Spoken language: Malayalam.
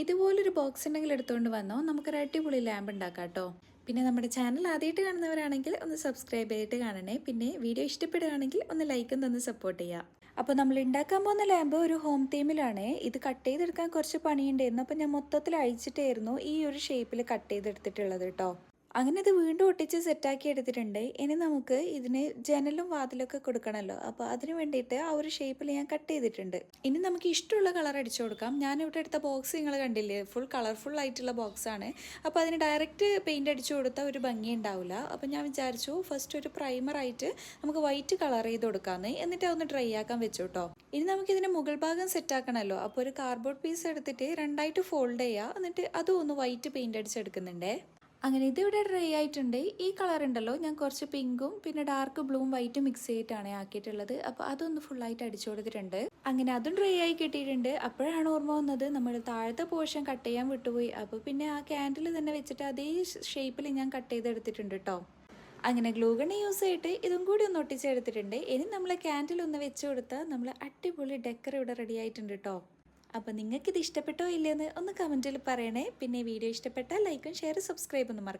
ഇതുപോലൊരു ബോക്സ് ഉണ്ടെങ്കിൽ എടുത്തുകൊണ്ട് വന്നോ. നമുക്കൊരു അടിപൊളി ലാമ്പ് ഉണ്ടാക്കാം കേട്ടോ പിന്നെ നമ്മുടെ ചാനൽ ആദ്യമായിട്ട് കാണുന്നവരാണെങ്കിൽ ഒന്ന് സബ്സ്ക്രൈബ് ചെയ്തിട്ട് കാണണേ. പിന്നെ വീഡിയോ ഇഷ്ടപ്പെടുകയാണെങ്കിൽ ഒന്ന് ലൈക്കും തന്ന് സപ്പോർട്ട് ചെയ്യാം. അപ്പോൾ നമ്മൾ ഉണ്ടാക്കാൻ പോകുന്ന ലാമ്പ് ഒരു ഹോം തീമിലാണ് ഇത് കട്ട് ചെയ്തെടുക്കാൻ കുറച്ച് പണിയുണ്ടായിരുന്നു. അപ്പോൾ ഞാൻ മൊത്തത്തിൽ അഴിച്ചിട്ടായിരുന്നു ഈ ഒരു ഷേപ്പിൽ കട്ട് ചെയ്തെടുത്തിട്ടുള്ളത് കേട്ടോ അങ്ങനെ ഇത് വീണ്ടും ഒട്ടിച്ച് സെറ്റാക്കി എടുത്തിട്ടുണ്ട്. ഇനി നമുക്ക് ഇതിന് ജനലും വാതിലൊക്കെ കൊടുക്കണമല്ലോ അപ്പോൾ അതിന് വേണ്ടിയിട്ട് ആ ഒരു ഷേപ്പിൽ ഞാൻ കട്ട് ചെയ്തിട്ടുണ്ട്. ഇനി നമുക്ക് ഇഷ്ടമുള്ള കളർ അടിച്ചു കൊടുക്കാം. ഞാൻ ഇവിടെ എടുത്ത ബോക്സ് നിങ്ങൾ കണ്ടില്ലേ? ഫുൾ കളർഫുൾ ആയിട്ടുള്ള ബോക്സ് ആണ്. അപ്പോൾ അതിന് ഡയറക്റ്റ് പെയിന്റ് അടിച്ചു കൊടുത്താൽ ഒരു ഭംഗി ഉണ്ടാവില്ല. അപ്പോൾ ഞാൻ വിചാരിച്ചു ഫസ്റ്റ് ഒരു പ്രൈമർ ആയിട്ട് നമുക്ക് വൈറ്റ് കളർ ചെയ്ത് കൊടുക്കാമെന്ന് എന്നിട്ട് അതൊന്ന് ഡ്രൈ ആക്കാൻ വെച്ചു കേട്ടോ ഇനി നമുക്ക് ഇതിന്റെ മുകൾ ഭാഗം സെറ്റ് ആക്കണമല്ലോ അപ്പോൾ ഒരു കാർഡ്ബോർഡ് പീസ് എടുത്തിട്ട് രണ്ടായിട്ട് ഫോൾഡ് ചെയ്യുക എന്നിട്ട് അതും ഒന്ന് വൈറ്റ് പെയിന്റ് അടിച്ചെടുക്കുന്നുണ്ടേ അങ്ങനെ ഇതിവിടെ ഡ്രൈ ആയിട്ടുണ്ട്. ഈ കളർ ഉണ്ടല്ലോ. ഞാൻ കുറച്ച് പിങ്കും പിന്നെ ഡാർക്ക് ബ്ലൂവും വൈറ്റും മിക്സ് ചെയ്തിട്ടാണ് ആക്കിയിട്ടുള്ളത്. അപ്പോൾ അതൊന്ന് ഫുള്ളായിട്ട് അടിച്ചു കൊടുത്തിട്ടുണ്ട്. അങ്ങനെ അതും ഡ്രൈ ആയി കിട്ടിയിട്ടുണ്ട്. അപ്പോഴാണ് ഓർമ്മ വന്നത് നമ്മൾ താഴത്തെ പോർഷൻ കട്ട് ചെയ്യാൻ വിട്ടുപോയി. അപ്പോൾ പിന്നെ ആ ക്യാൻഡിൽ തന്നെ വെച്ചിട്ട് അതേ ഷേപ്പിൽ ഞാൻ കട്ട് ചെയ്തെടുത്തിട്ടുണ്ട് കേട്ടോ അങ്ങനെ ഗ്ലൂഗൺ യൂസ് ചെയ്തിട്ട് ഇതും കൂടി ഒന്ന് ഒട്ടിച്ചെടുത്തിട്ടുണ്ട്. ഇനി നമ്മൾ ക്യാൻഡിൽ ഒന്ന് വെച്ച് കൊടുത്താൽ നമ്മൾ അടിപൊളി ഡെക്കർ ഇവിടെ റെഡി ആയിട്ടുണ്ട് കേട്ടോ അപ്പോൾ നിങ്ങൾക്കിത് ഇഷ്ടപ്പെട്ടോ ഇല്ലയെന്ന് ഒന്ന് കമന്റിൽ പറയണേ. പിന്നെ വീഡിയോ ഇഷ്ടപ്പെട്ടാൽ ലൈക്കും ഷെയറും സബ്സ്ക്രൈബ് ഒന്നും മറക്കാം